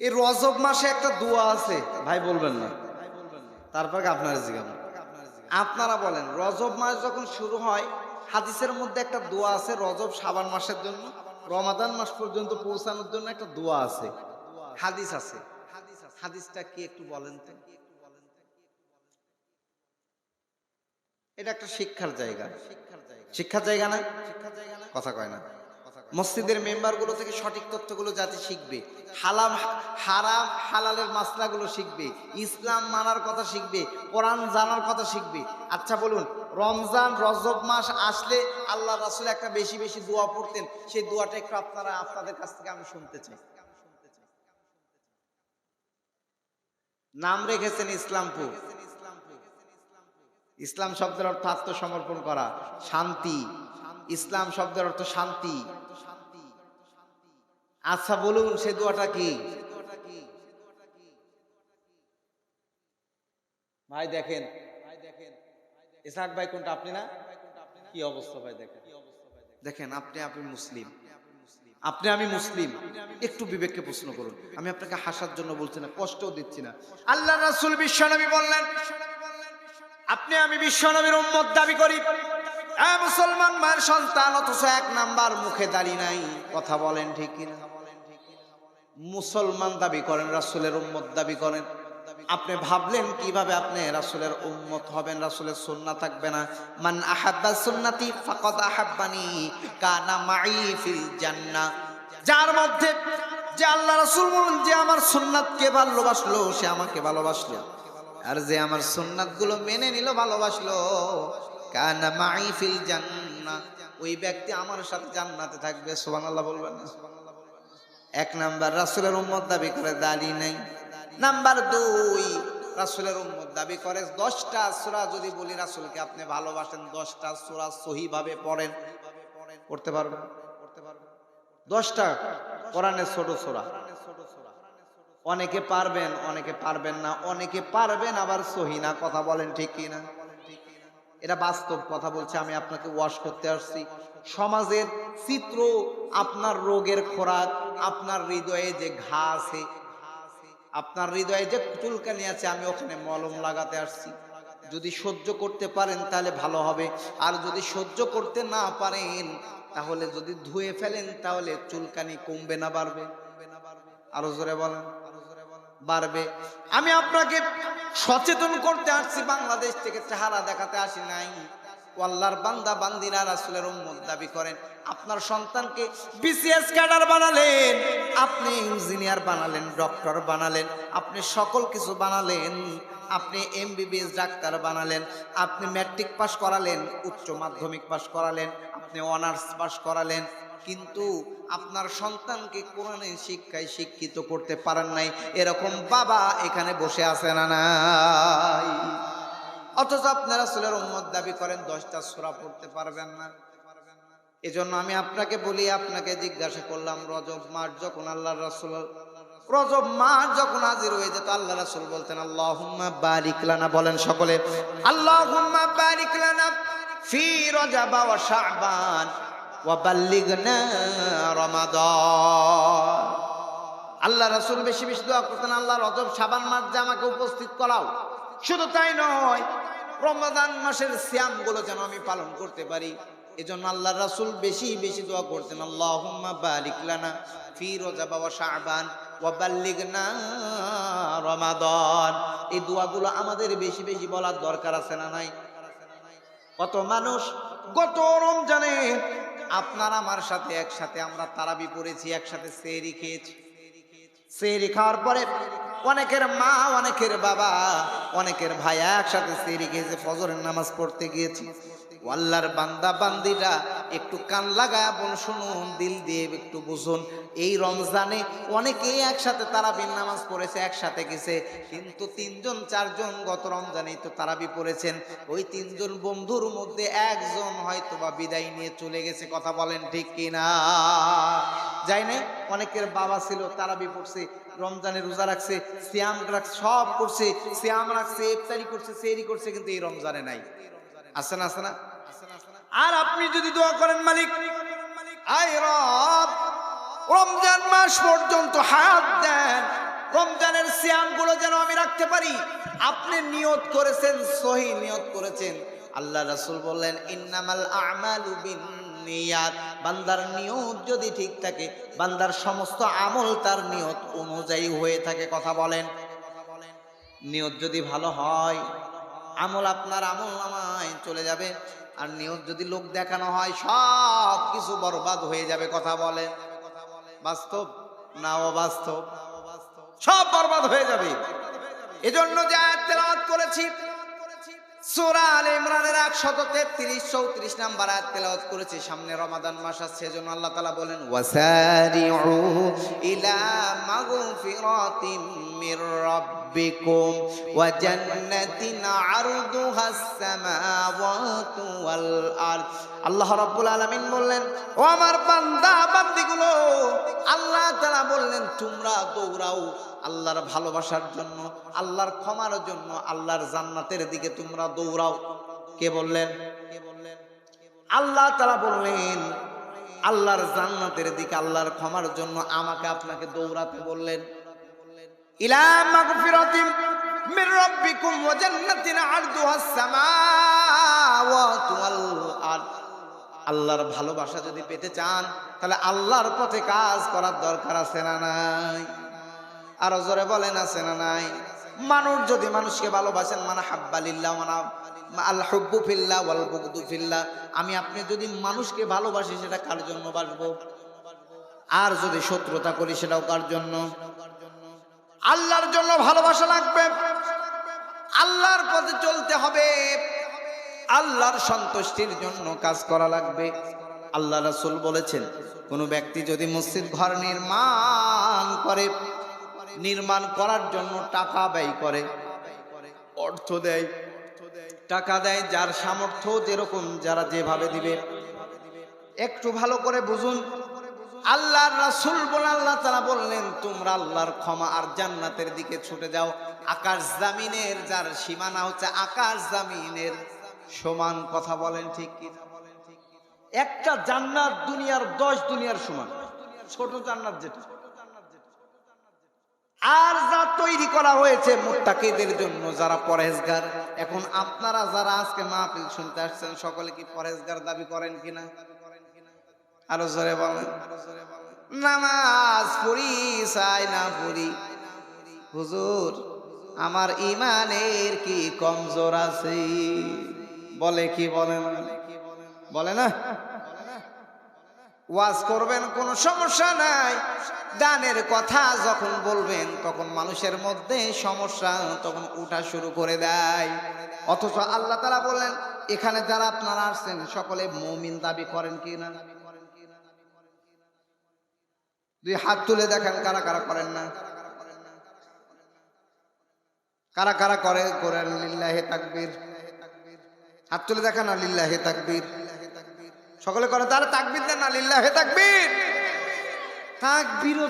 এই রজব মাসে একটা দোয়া আছে, ভাই বলবেন না। তারপর আপনারা জিজ্ঞাসা আপনারা বলেন, রজব মাস যখন শুরু হয়, হাদিসের মধ্যে একটা দোয়া আছে, রজব সাবান মাসের জন্য, রমাদান মাস পর্যন্ত পৌঁছানোর জন্য একটা দোয়া আছে। হাদিস আছে। হাদিসটা কি একটু বলেন তো? এটা একটা শিক্ষার জায়গা। শিক্ষার জায়গা না? কথা কয় না। মসজিদের মেম্বারগুলো থেকে সঠিক তথ্যগুলো যাতে শিখবে। হালাম, হারাম, হালালের মাসলাগুলো শিখবে। ইসলাম মানার কথা শিখবে, কোরআন জানার কথা শিখবে। আচ্ছা বলুন, রমজান, রজব মাস আসলে আল্লাহ রাসুল একটা বেশি বেশি দোয়া পড়তেন। সেই দোয়াটা একটু আপনারা, আপনাদের কাছ থেকে আমি শুনতে চাই। নাম রেখেছেন ইসলামপুর। ইসলাম শব্দের অর্থ আত্মসমর্পণ করা, শান্তি। ইসলাম শব্দের অর্থ শান্তি। আচ্ছা বলুন, সে দোয়াটা কি? ভাই দেখেন ভাই ভাই কোনটা, আপনি না? কি অবস্থা ভাই দেখেন? দেখেন, আপনি আপনি মুসলিম। আপনি আমি মুসলিম। একটু বিবেককে প্রশ্ন করুন। আমি আপনাকে হাসার জন্য বলছি না, কষ্টও দিচ্ছি না। আল্লাহ রাসূল বিশ্বনবী বললেন, আপনি আমি বিশ্বনবীর উম্মত দাবি করি। মুসলমান মায়ের সন্তান, অথচ এক নাম্বার মুখে দাঁড়িয়ে নাই। কথা বলেন ঠিক কিনা? মুসলমান দাবি করেন, রাসূলের উম্মত দাবি করেন। আপনি ভাবলেন কীভাবে আপনি রাসূলের উম্মত হবেন, রাসূলের সুন্নাহ থাকবে না? মান আহাব্বা সুন্নতি ফাকাদ আহাব্বানি কানা মাই ফিল জান্নাহ। যার মধ্যে যে আল্লাহ রাসূল বলেন যে আমার সুন্নাতকে ভালোবাসলো, সে আমাকে ভালোবাসলো। আর যে আমার সুন্নাতগুলো মেনে নিল, ভালোবাসলো। কানা মাই ফিল জান্নাহ। ওই ব্যক্তি আমার সাথে জান্নাতে থাকবে, সুবহানাল্লাহ বলবেন না? এক নাম্বার, রাসূলের উম্মত দাবি করে দাড়ি নাই। নাম্বার দুই, রাসূলের উম্মত দাবি করে দশটা সূরা যদি বলি, রাসূলকে আপনি ভালোবাসেন, দশটা সূরা সহিভাবে পড়েন। পড়তে পারবেন? দশটা? কোরআনের ছোট সূরা। অনেকে পারবেন অনেকে পারবেন না। অনেকে পারবেন আবার সহি না, কথা বলেন ঠিক কি না এটা বাস্তব কথা বলছে, আমি আপনাকে ওয়াশ করতে আসছি। সমাজের চিত্র আপনার রোগের খোরাক, আপনার হৃদয়ে যে ঘা আছে, আপনার হৃদয়ে যে চুলকানি আছে, আমি ওখানে মলম লাগাতে আসছি। যদি সহ্য করতে পারেন তাহলে ভালো হবে, আর যদি সহ্য করতে না পারেন, তাহলে যদি ধুয়ে ফেলেন, তাহলে চুলকানি কমবে না, বাড়বে। আরও জোরে বলেন। বাড়বে। আমি আপনাকে সচেতন করতে আসছি, বাংলাদেশ থেকে চেহারা দেখাতে আসি নাই। আল্লাহর বান্দা, বান্দিরা, রাসুলের উম্মত দাবি করেন, আপনার সন্তানকে বিসিএস ক্যাডার বানালেন, আপনি ইঞ্জিনিয়ার বানালেন ডক্টর বানালেন, আপনি সকল কিছু বানালেন, আপনি এমবিবিএস ডাক্তার বানালেন, আপনি ম্যাট্রিক পাস করালেন, উচ্চ মাধ্যমিক পাস করালেন, আপনি অনার্স পাস করালেন কিন্তু আপনার সন্তানকে কোরআনের শিক্ষায় শিক্ষিত করতে পারেন নাই। এরকম বাবা এখানে বসে আছে না নাই? অথচ আপনারা সুলের উম্মত দাবি করেন, দশটা সূরা পড়তে পারবেন না। এজন্য আমি আপনাকে বলি, আপনাকে জিজ্ঞাসা করলাম, রজব মাস যখন আল্লাহ রাসূল, রজব মাস যখন হাজির হয়ে যেত আল্লাহ রাসূল বলতেন, আল্লাহুম্মা বারিক লানা, বলেন সকলে, আল্লাহুম্মা বারিক লানা ফি রজব ওয়া শাবান। আল্লাহ রাসূল বেশি বেশি দোয়া করতেন, আল্লাহ রজব সাবান মাস যে আমাকে উপস্থিত করাও। শুধু তাই নয়, রমাদান মাসের শ্যামগুলো যেন আমি পালন করতে পারি। এজন্য আল্লাহ রাসূল বেশি বেশি দোয়া করতেন, আল্লাহুম্মা বারিক লানা ফি রজব ওয়া এই দোয়াগুলো আমাদের বেশি বেশি বলার দরকার আছে না নাই? কত মানুষ গত রমজানে আপনার আমার সাথে, একসাথে আমরা তারাবি পড়েছি, একসাথে সেরি খেয়েছি। সেরি খাওয়ার পরে অনেকের মা, অনেকের বাবা, অনেকের ভাইয়া একসাথে সেরি খেয়েছে, ফজরের নামাজ পড়তে গিয়েছি। আল্লাহর বান্দা বান্দিরা, একটু কান লাগায় বল, শুনুন, দিল দিয়ে একটু বুঝুন। এই রমজানে অনেকেই একসাথে তারাবির নামাজ পড়েছে, একসাথে গেছে, কিন্তু তিনজন, চারজন গত রমজানেই তো তারাবি পড়েছেন। ওই তিনজন বন্ধুর মধ্যে একজন হয়তো বা বিদায় নিয়ে চলে গেছে, কথা বলেন ঠিক কিনা? যাই নাই, অনেকের বাবা ছিল, তারাবি পড়ছে, রমজানে রোজা রাখছে, সিয়াম রাখছে সব করছে, সিয়াম রাখছে, ইফতারি করছে সেরি করছে, কিন্তু এই রমজানে নাই। আছে না আছে না? আর আপনি যদি দোয়া করেন, মালিক, আয় রব, রমজান মাস পর্যন্ত হায়াত দেন। রমজানের সিয়ামগুলো যেন আমি রাখতে পারি। আপনি নিয়ত করেছেন, সহি নিয়ত করেছেন। আল্লাহ রাসূল বললেন, ইন্নামাল আমালু বান্দার নিয়ত যদি ঠিক থাকে, বান্দার সমস্ত আমল তার নিয়ত অনুযায়ী হয়ে থাকে, কথা বলেন। নিয়ত যদি ভালো হয়, আমল আপনার আমল নামায় চলে যাবে। আর নিয়ত যদি লোক দেখানো হয়, সব কিছু বরবাদ হয়ে যাবে, কথা বলে। বাস্তব না অবাস্তব? সব বরবাদ হয়ে যাবে। এজন্য যে আয়াত করেছি, সূরা আলে ইমরানের 133 34 নাম্বার আয়াত তেলাওয়াত করেছি, সামনে রমাদান মাস আসছে, এজন্য আল্লাহ তাআলা বলেন, ওয়াসারিউ ইলা মাগফিরাতিম মির রাব্বিকুম জান্নাতিন আরদুহাস সামাওয়াতু ওয়াল আরদ আল্লাহ রাব্বুল আলামিন বললেন, ও আমার বান্দা, বান্দিগুলো, আল্লাহ তাআলা বললেন, তোমরা দৌড়াও আল্লাহর ভালোবাসার জন্য, আল্লাহর ক্ষমার জন্য, আল্লাহর জান্নাতের দিকে তোমরা দৌড়াও। কে বললেন? কে বললেন আল্লাহ তারা বললেন, আল্লাহর জান্নাতের দিকে, আল্লাহর ক্ষমার জন্য আমাকে আপনাকে দৌড়াতে বললেন। আল্লাহর ভালোবাসা যদি পেতে চান, তাহলে আল্লাহর পথে কাজ করার দরকার আছে না নাই? আরও জোরে বলেন, আছে না নাই? মানুষ যদি মানুষকে ভালোবাসেন মানে হাব্বালিল্লাহ, মানা হব্বু ফিল্লাহ, আমি আপনি যদি মানুষকে ভালোবাসি, সেটা কার জন্য বাসবো? আর যদি শত্রুতা করি, সেটাও কার জন্য? আল্লাহর জন্য ভালোবাসা লাগবে। আল্লাহর পথে চলতে হবে। আল্লাহর সন্তুষ্টির জন্য কাজ করা লাগবে। আল্লাহ রাসুল বলেছেন, কোনো ব্যক্তি যদি মসজিদ ঘর নির্মাণ করে, নির্মাণ করার জন্য টাকা ব্যয় করে, অর্থ দেয়, টাকা দেয়, যার সামর্থ্য যেরকম, যারা যেভাবে দিবে। একটু ভালো করে বুঝুন আল্লাহর রাসূল বলে আল্লাহ তারা বললেন, তোমরা আল্লাহর ক্ষমা আর জান্নাতের দিকে ছুটে যাও। আকাশ জামিনের যার সীমানা হচ্ছে আকাশ জামিনের। সমান কথা বলেন ঠিক কি একটা জান্নাত দুনিয়ার, দশ দুনিয়ার সমান। ছোট জান্নাত যেটা। আর যা তৈরি করা হয়েছে মুত্তাকিদের জন্য যারা পরেজগার এখন আপনারা যারা আজকে মাহফিল শুনতে আসছেন, সকলে কি পরেজগার দাবি করেন কিনা? আরও জোরে বলেন। নামাজ পড়ি, চাই না পড়ি। হুজুর, আমার ইমানের কি কমজোর আছে? বলে কি বলে না বলে না? ওয়াজ করবেন, কোনো সমস্যা নাই। দানের কথা যখন বলবেন, তখন মানুষের মধ্যে সমস্যা তখন উঠা শুরু করে দেয়। অথচ আল্লাহ তারা বলেন এখানে যারা আপনারা আসছেন, সকলে মমিন দাবি করেন কি না? দুই হাত তুলে দেখেন, কারা কারা করেন না? কারা কারা করে? করেন লিল্লাহে তাকবীর। হাত তুলে দেখেন না লিল্লাহে তাকবীর? সকলে করে তারা তাকবীর দেন না লিল্লাহে তাকবীর।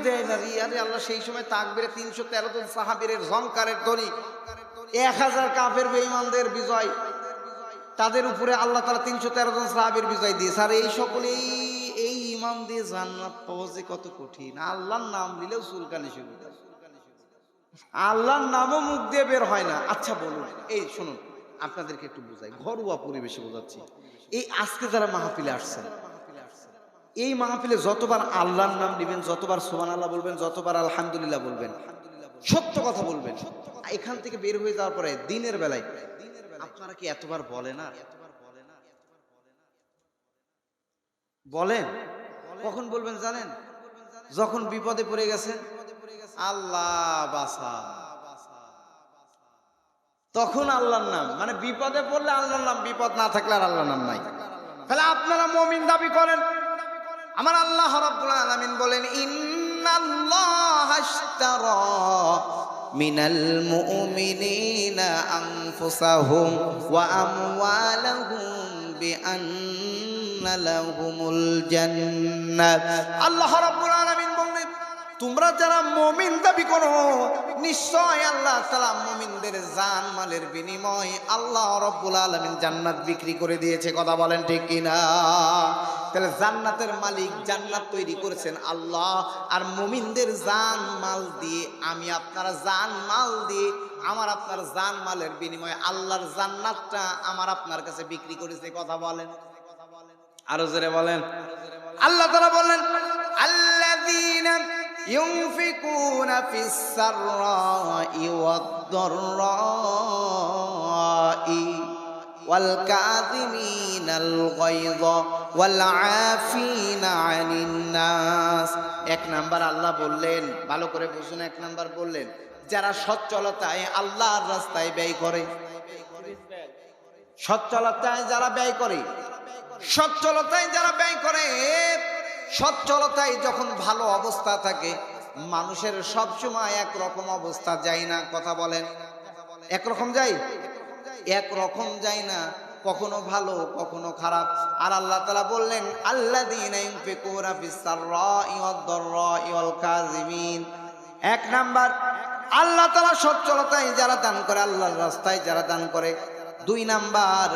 দেয় না আল্লাহ, সেই সময় তাকবীরে তিনশো তেরো জন সাহাবীরের এক হাজার কাফের বিজয়, তাদের উপরে আল্লাহ তালা তিনশো তেরো জন সাহাবীর বিজয় দিয়েছে। আর এই সকলেই ইমাম দিয়ে জান্নাত পাওয়া যে কত কঠিন। আল্লাহর নাম নিলেও শুরু করে। আল্লাহর নামও মুখ দিয়ে বের হয় না। আচ্ছা বলুন। এই শুনুন, আপনাদেরকে একটু বোঝাই। ঘরোয়া পরিবেশে বোঝাচ্ছি। এই আজকে যারা মাহফিলে আসছেন, এই মাহফিলে যতবার আল্লাহর নাম নেবেন, যতবার সোমান আল্লাহ বলবেন, যতবার আলহামদুলিল্লাহ বলবেন, সত্য কথা বলবেন, এখান থেকে বের হয়ে যাওয়ার পরে দিনের বেলায়, আপনারা কি এতবার বলে না বলেন। কখন বলবেন জানেন? যখন বিপদে পড়ে গেছেন আল্লাহ বাসা। তখন আল্লাহর নাম। মানে বিপদে পড়লে আল্লাহর নাম, বিপদ না থাকলে আর আল্লাহর নাম নাই। তাহলে আপনারা মমিন দাবি করেন। আমার আল্লাহ রাব্বুল আলামিন বলেন, ইন্নাল্লাহ মিনাল মুমিনিনা আনফুসাহুম ওয়া আমওয়ালাহুম বিআন্না আল্লাহ রাব্বুল আলামিন বললেন, তোমরা যারা মমিন দাবি করো, নিশ্চয় আল্লাহ তালা মমিনদের জান মালের বিনিময় আল্লাহ রব্বুল আলমিন জান্নাত বিক্রি করে দিয়েছে। কথা বলেন ঠিক কিনা? তাহলে জান্নাতের মালিক জান্নাত তৈরি করেছেন আল্লাহ, আর মমিনদের জান মাল দিয়ে, আমি আপনার জান মাল দিয়ে, আমার আপনার জান মালের বিনিময়ে আল্লাহর জান্নাতটা আমার আপনার কাছে বিক্রি করেছে। কথা বলেন। আরো জোরে বলেন আল্লাহ তারা বললেন আল্লাযীনা ইউনফিকুনা ফিস সাররাই ওয়াদ-দাররাই والكاظمين الغيظ والعافين عن الناس এক নাম্বার আল্লাহ বললেন ভালো করে বুঝুন এক নাম্বার বললেন যারা সচ্ছলতায় আল্লাহর রাস্তায় ব্যয় করে সচ্ছলতায় যারা ব্যয় করে সচ্ছলতায় যারা ব্যয় করে, সচ্ছলতায় যখন ভালো অবস্থা থাকে, মানুষের সব সময় একরকম অবস্থা যায় না, কথা বলেন। একরকম যায়? একরকম যায় না, কখনো ভালো, কখনো খারাপ। আর আল্লাহ তালা বললেন আল্লাহ এক নাম্বার, আল্লাহ তালা সচ্ছলতায় যারা দান করে, আল্লাহর রাস্তায় যারা দান করে দুই নাম্বার,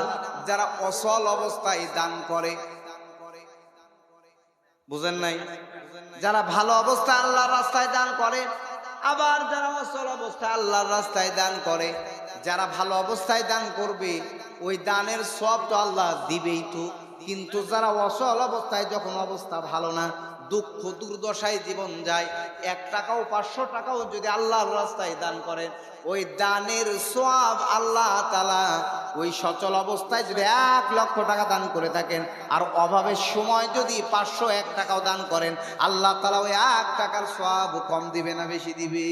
যারা অসল অবস্থায় দান করে। বুঝেন নাই? যারা ভালো অবস্থায় আল্লাহর রাস্তায় দান করে, আবার যারা অসল অবস্থায় আল্লাহর রাস্তায় দান করে, যারা ভালো অবস্থায় দান করবে, ওই দানের সব তো আল্লাহ দিবেই তো। কিন্তু যারা অসল অবস্থায় যখন অবস্থা ভালো না, দুঃখ দুর্দশায় জীবন যায়, এক টাকাও পাঁচশো টাকাও যদি আল্লাহর রাস্তায় দান করেন, ওই দানের সব আল্লাহ তালা ওই সচল অবস্থায় যদি এক লক্ষ টাকা দান করে থাকেন, আর অভাবের সময় যদি পাঁচশো এক টাকাও দান করেন, আল্লাহ তালা ওই এক টাকার সব কম দিবে না, বেশি দিবে।